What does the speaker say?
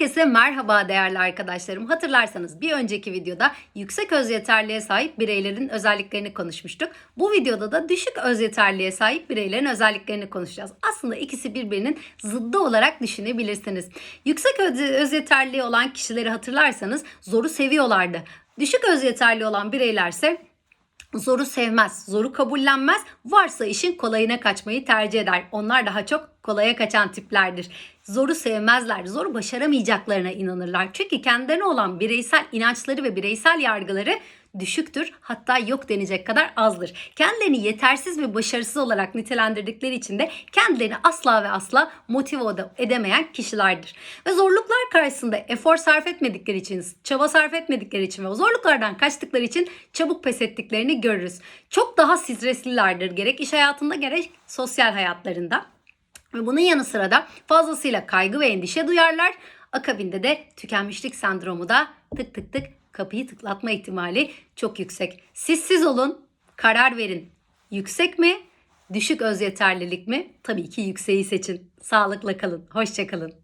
Herkese merhaba değerli arkadaşlarım. Hatırlarsanız bir önceki videoda yüksek öz yeterliğe sahip bireylerin özelliklerini konuşmuştuk. Bu videoda da düşük öz yeterliğe sahip bireylerin özelliklerini konuşacağız. Aslında ikisi birbirinin zıddı olarak düşünebilirsiniz. Yüksek öz, yeterliği olan kişileri hatırlarsanız zoru seviyorlardı. Düşük öz yeterliği olan bireylerse zoru sevmez, zoru kabullenmez, varsa işin kolayına kaçmayı tercih eder. Onlar daha çok kolaya kaçan tiplerdir. Zoru sevmezler, zoru başaramayacaklarına inanırlar. Çünkü kendilerine olan bireysel inançları ve bireysel yargıları düşüktür. Hatta yok denecek kadar azdır. Kendilerini yetersiz ve başarısız olarak nitelendirdikleri için de kendilerini asla ve asla motive edemeyen kişilerdir. Ve zorluklar karşısında efor sarf etmedikleri için, çaba sarf etmedikleri için ve o zorluklardan kaçtıkları için çabuk pes ettiklerini görürüz. Çok daha streslilerdir gerek iş hayatında gerek sosyal hayatlarında. Ve bunun yanı sıra da fazlasıyla kaygı ve endişe duyarlar. Akabinde de tükenmişlik sendromu da tık tık tık kapıyı tıklatma ihtimali çok yüksek. Siz siz olun, karar verin. Yüksek mi, düşük öz yeterlilik mi? Tabii ki yükseği seçin. Sağlıkla kalın, hoşça kalın.